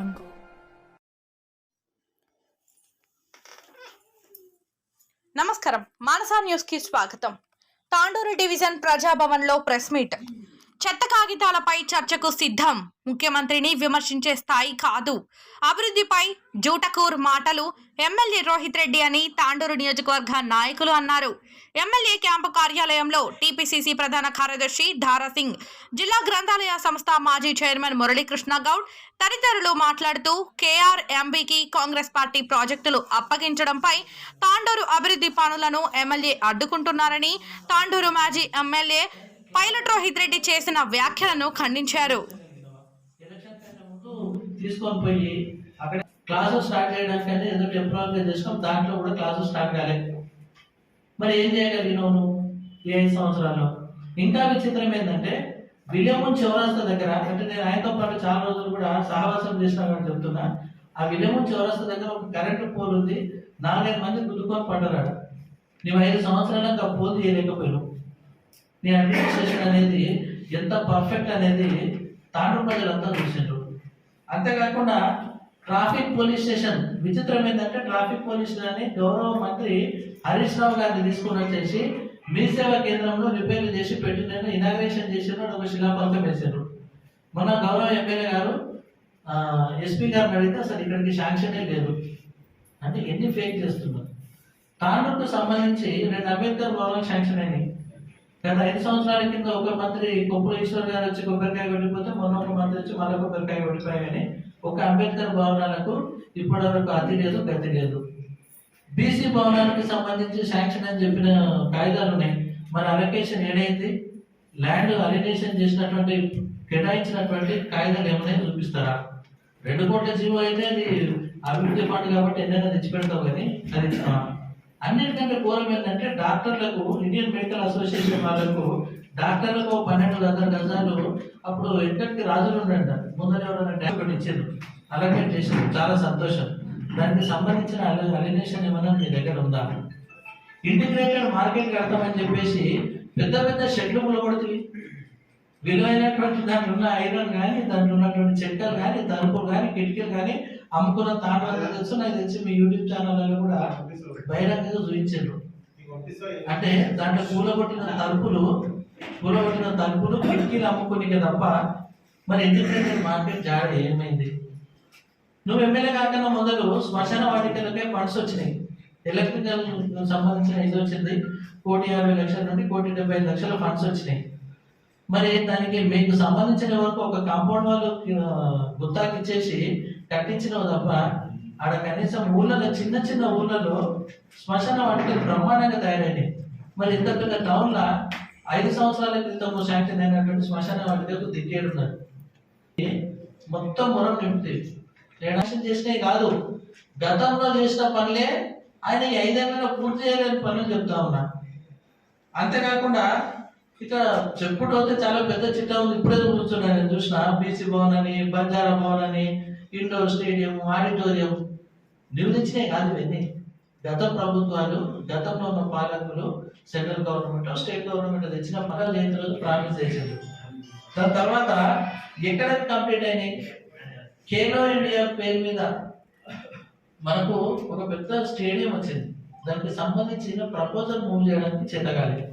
jungle. నమస్కారం. మానసా న్యూస్కి స్వాగతం. తాండూరు డివిజన్ ప్రజాభవన్లో ప్రెస్ మీట్. చెత్త కాగితాలపై చర్చకు సిద్ధం. ముఖ్యమంత్రిని విమర్శించే స్థాయి కాదు. అభివృద్ధిపై జూటకూర్ మాటలు ఎమ్మెల్యే రోహిత్ రెడ్డి అని తాండూరు నియోజకవర్గ నాయకులు అన్నారు. ఎమ్మెల్యే క్యాంపు కార్యాలయంలో టీపీసీసీ ప్రధాన కార్యదర్శి ధారాసింగ్ జిల్లా గ్రంథాలయ సంస్థ మాజీ చైర్మన్ మురళీకృష్ణ గౌడ్ తదితరులు మాట్లాడుతూ కేఆర్ ఎంబీకి కాంగ్రెస్ పార్టీ ప్రాజెక్టులు అప్పగించడంపై తాండూరు అభివృద్ధి పనులను ఎమ్మెల్యే అడ్డుకుంటున్నారని తాండూరు మాజీ ఎమ్మెల్యే పైలట్ రోహిత్ రెడ్డి చేసిన వ్యాఖ్యలను ఖండించారు. ఎలక్షన్ తీసుకొని పోయి అక్కడ క్లాసులు స్టార్ట్ చేయడానికి అంటే ఏదో టెంపరీ గా దాంట్లో కూడా క్లాసులు స్టార్ట్ కాలేదు మరి ఏం చేయగలిగినావు నువ్వు ఈ ఐదు సంవత్సరాల్లో? ఇంకా విచిత్రం ఏంటంటే విలియమన్ చౌరస్తా దగ్గర అంటే నేను ఆయనతో పాటు చాలా రోజులు కూడా సహవాసం చేసినామని చెప్తున్నా ఆ విలియమన్ చౌరస్తా దగ్గర ఒక కరెంటు పోల్ ఉంది నాలుగైదు మంది గుద్దుకొని పడ్డరాడు నువ్వు ఐదు సంవత్సరాలకు ఆ పోల్ చేయలేకపోయావు నీ అడ్మినిస్ట్రేషన్ అనేది ఎంత పర్ఫెక్ట్ అనేది తాండ్రు ప్రజలంతా చూసిండ్రు. అంతేకాకుండా ట్రాఫిక్ పోలీస్ స్టేషన్ విచిత్రం ఏంటంటే ట్రాఫిక్ పోలీస్ అని గౌరవ మంత్రి హరీష్ రావు గారిని తీసుకుని వచ్చేసి మీ సేవా కేంద్రంలో రిపేర్లు చేసి పెట్టిన ఇనాగ్రేషన్ చేసిన ఒక శిలాఫలకం వేశారు మన గౌరవ ఎమ్మెల్యే గారు ఎస్పీ గారిని అడిగితే అసలు ఇక్కడికి శాంక్షనే లేదు. అంటే ఎన్ని ఫేక్ చేస్తున్నారు? తాండూరుకు సంబంధించి రెండు అంబేద్కర్ భవనం శాంక్షన్ అయినాయి. గత ఐదు సంవత్సరాల కింద ఒక మంత్రి కొప్పుల ఈశ్వర్ గారు వచ్చి కొబ్బరికాయ కొట్టిపోతే మొన్న ఒక మంత్రి వచ్చి మళ్ళీ కొబ్బరికాయ కొట్టిపోయి కానీ ఒక అంబేద్కర్ భవనాలకు ఇప్పటి వరకు అతి లేదు గతి లేదు. బీసీ భవనానికి సంబంధించి శాంక్షన్ అని చెప్పిన కాగితాలు ఉన్నాయి మన అలొకేషన్ ఏడైంది? ల్యాండ్ అలిటేషన్ చేసినటువంటి కేటాయించినటువంటి కాగితాలు ఏమైనా చూపిస్తారా? రెండు కోట్ల జీవో అయితే అది అభివృద్ధి ఫండ్ కాబట్టి ఎన్నైనా తెచ్చిపెడతావు కానీ అది ఇస్తావా? అన్నిటికంటే ఘోరం ఏంటంటే డాక్టర్లకు ఇండియన్ మెడికల్ అసోసియేషన్ వాళ్ళకు డాక్టర్లకు పన్నెండు వందల గజాలు అప్పుడు ఎక్కడికి రాజులు ఉండండి ముందర ఎవరైనా డాక్టర్ ఇచ్చారు. అలాగే చేశారు. చాలా సంతోషం. దానికి సంబంధించిన అలినేషన్ ఏమైనా మీ దగ్గర ఉందా? ఇంటిగ్రేటెడ్ మార్కెట్ కడతామని చెప్పేసి పెద్ద పెద్ద షెడ్లు మొలబడుతుంది. విలువైనటువంటి దాంట్లో ఉన్న ఐరన్ కానీ దాంట్లో ఉన్నటువంటి చెక్కలు కానీ తలుపులు కానీ కిటికీలు కానీ అమ్ముకున్న తాండాలు తెలుసు నాకు తెలిసి మీ యూట్యూబ్ ఛానల్లో కూడా బహిరంగంగా చూపించారు. అంటే దాంట్లో కూలగొట్టిన తలుపులు కూలగొట్టిన తలుపులు కిటికీలు అమ్ముకునికే తప్ప మరి ఇంటిగ్రేటెడ్ మార్కెట్ జాడ ఏమైంది? నువ్వు ఎమ్మెల్యే కాకుండా మొదలు శ్మశాన వాటికలకే ఫండ్స్ వచ్చినాయి. ఎలక్ట్రికల్ సంబంధించిన ఇది వచ్చింది. కోటి యాభై లక్షల నుండి కోటి డెబ్బై ఐదు లక్షల ఫండ్స్ వచ్చినాయి. మరి దానికి మీకు సంబంధించిన వరకు ఒక కాంపౌండ్ వాళ్ళు గుత్తాకి ఇచ్చేసి కట్టించినవి తప్ప ఆడ కనీసం ఊళ్ళలో చిన్న చిన్న ఊళ్ళలో శ్మశాన వాటికలు బ్రహ్మాండంగా తయారైంది. మరి ఇంత పెద్ద టౌన్లో ఐదు సంవత్సరాల క్రితం శాంక్షన్ అయినటువంటి శ్మశాన వాటికి దిగేడున్నారు. మొత్తం మొరం నింపుతుంది రిడక్షన్ చేసినవి కాదు. గతంలో చేసిన పనులే ఆయన ఈ పూర్తి చేయలేని పనులు చెప్తా ఉన్నా. అంతేకాకుండా ఇక్కడ చెప్పుడు అయితే చాలా పెద్ద చిట్టా ఉంది. ఇప్పుడే కూర్చున్నాను. నేను చూసిన బీసీ భవన్ అని బంజారా భవన్ అని ఇండోర్ స్టేడియం ఆడిటోరియం నిర్మించినే కాదు ఇవన్నీ. గత ప్రభుత్వాలు గతంలో ఉన్న పాలకులు సెంట్రల్ గవర్నమెంట్ స్టేట్ గవర్నమెంట్ తెచ్చిన పనులు లేని రోజు ప్రామిస్ చేశారు. దాని తర్వాత ఎక్కడ కంప్లీట్ అయినాయి? ఖేలో ఇండియా పేరు మీద మనకు ఒక పెద్ద స్టేడియం వచ్చింది. దానికి సంబంధించిన ప్రపోజల్ మూవ్ చేయడానికి చేతగాలి.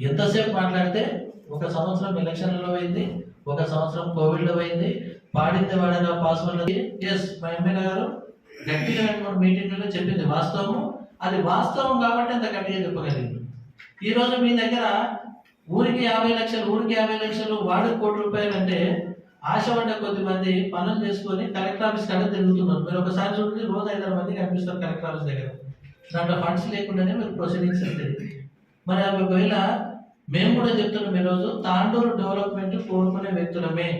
ఎంతసేపు మాట్లాడితే ఒక సంవత్సరం ఎలక్షన్లో అయింది ఒక సంవత్సరం కోవిడ్లో అయింది పాడింది వాడేలా పాస్వర్డ్ ఎస్ మా ఎమ్మెల్యే గారు గట్టిగా మీటింగ్లో మూడు మీటింగ్లలో చెప్పింది వాస్తవము. అది వాస్తవం కాబట్టి అంత గట్టిగా చెప్పగలిగింది. ఈరోజు మీ దగ్గర ఊరికి యాభై లక్షలు ఊరికి యాభై లక్షలు వాడికి కోటి రూపాయలు అంటే ఆశపడ్డ కొద్ది మంది పనులు చేసుకొని కలెక్టర్ ఆఫీస్ కడ తిరుగుతున్నారు. మీరు ఒకసారి చూడండి రోజు ఐదారు మంది కనిపిస్తారు కలెక్టర్ ఆఫీస్ దగ్గర. దాంట్లో ఫండ్స్ లేకుండానే మీరు ప్రొసీడింగ్స్ వెళ్తాయి మరి అవి ఒకవేళ మేము కూడా చెప్తున్నాం ఈరోజు తాండూరు డెవలప్మెంట్ కోరుకునే వ్యక్తులమే.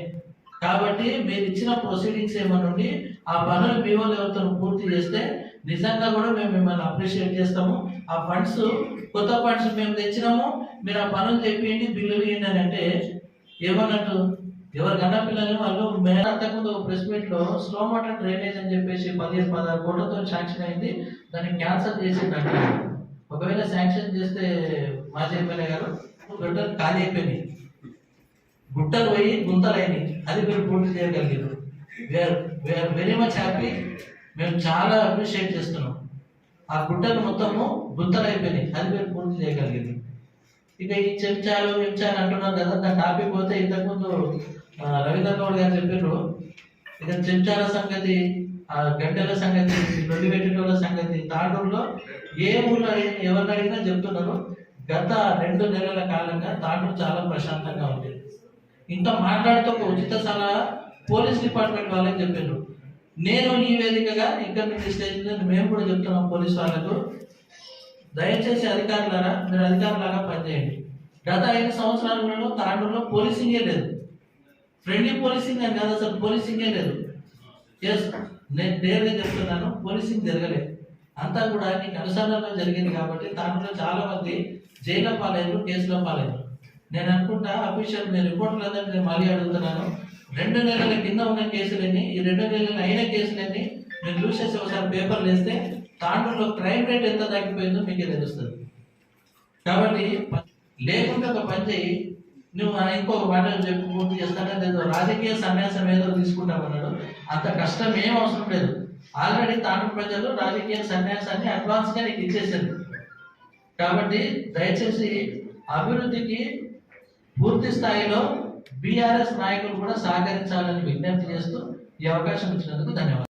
కాబట్టి మీరు ఇచ్చిన ప్రొసీడింగ్స్ ఏమనుండి ఆ పనులు మీ వాళ్ళు ఎవరితో పూర్తి చేస్తే నిజంగా కూడా మేము మిమ్మల్ని అప్రిషియేట్ చేస్తాము. ఆ ఫండ్స్ కొత్త ఫండ్స్ మేము తెచ్చినాము మీరు ఆ పనులు చెప్పేయండి బిల్లులు ఇవ్వండి అని అంటే ఏమన్నట్టు? ఎవరు కన్నా పిల్లలు వాళ్ళు మేము అంతకుముందు ప్రెస్ మీట్లో స్లో మోటర్ డ్రైనేజ్ అని చెప్పేసి పదిహేను పదహారు కోట్లతో శాంక్షన్ అయింది. దాన్ని క్యాన్సల్ చేసిందంట. ఒకవేళ శాంక్షన్ చేస్తే మాజీ ఎమ్మెల్యే గారు గొడ్డలు ఖాళీ అయిపోయినాయి. గుట్టలు పోయి గుంతలు అయినాయి. అది మీరు పూర్తి చేయగలిగారు. We are we are very much happy మేము చాలా అప్రిషియేట్ చేస్తున్నాం. ఆ గుట్టలు మొత్తము గుంతలైపోయినాయి అది మీరు పూర్తి చేయగలిగింది ఇక ఈ చెంచాలు చెంచాలు అంటున్నారు కదా దాని టాపిక్ పోతే ఇంతకుముందు రవీంద్ర గౌడ్ గారు చెప్పారు. ఇక చెంచాల సంగతి ఆ గంటల సంగతి రొడ్డి పెట్టేటోళ్ళ సంగతి తాటూరులో ఏ ఊళ్ళో ఎవరిని అడిగినా చెప్తున్నారు. గత రెండు నెలల కాలంగా తాటూరు చాలా ప్రశాంతంగా ఉంది ఇంకా మాట్లాడుతూ ఒక ఉచిత సలహా పోలీస్ డిపార్ట్మెంట్ వాళ్ళని చెప్పారు. నేను ఈ వేదికగా ఇక్కడ నుంచి స్టేషన్ మేము కూడా చెప్తున్నాం పోలీస్ వాళ్ళకు. దయచేసి అధికారులారా మీరు అధికారులాగా పనిచేయండి. గత ఐదు సంవత్సరాలలో తాండూరులో పోలీసింగే లేదు. ఫ్రెండ్లీ పోలీసింగ్ అని కాదు అసలు పోలీసింగే లేదు. ఎస్ నేను నేరుగా చెప్తున్నాను పోలీసింగ్ జరగలేదు. అంతా కూడా నీకు అనుసంధానం జరిగింది కాబట్టి తాండూరులో చాలా మంది జైల పాలయ్యారు కేసుల పాలయ్యారు నేను అనుకుంటా అఫీషియల్ మీ రిపోర్ట్లు అందరినీ నేను మళ్ళీ అడుగుతున్నాను. రెండు నెలల కింద ఉన్న కేసులన్నీ ఈ రెండు నెలలు అయిన కేసులన్నీ మీరు చూసేసి ఒకసారి పేపర్లు వేస్తే తాండూరులో క్రైమ్ రేట్ ఎంత తగ్గిపోయిందో మీకే తెలుస్తుంది. కాబట్టి లేకుండా లేకుంటే ఒక పని చేయి నువ్వు ఆ ఇంకొక మాట చెప్పు పూర్తి చేస్తానే లేదో రాజకీయ సన్యాసం ఏదో తీసుకుంటామన్నాడు. అంత కష్టం ఏం అవసరం లేదు. ఆల్రెడీ తాను ప్రజలు రాజకీయ సన్యాసాన్ని అడ్వాన్స్గా నీకు ఇచ్చేసారు కాబట్టి దయచేసి అభివృద్ధికి పూర్తి స్థాయిలో బీఆర్ఎస్ నాయకులు కూడా సహకరించాలని విజ్ఞప్తి చేస్తూ ఈ అవకాశం ఇచ్చినందుకు ధన్యవాదాలు.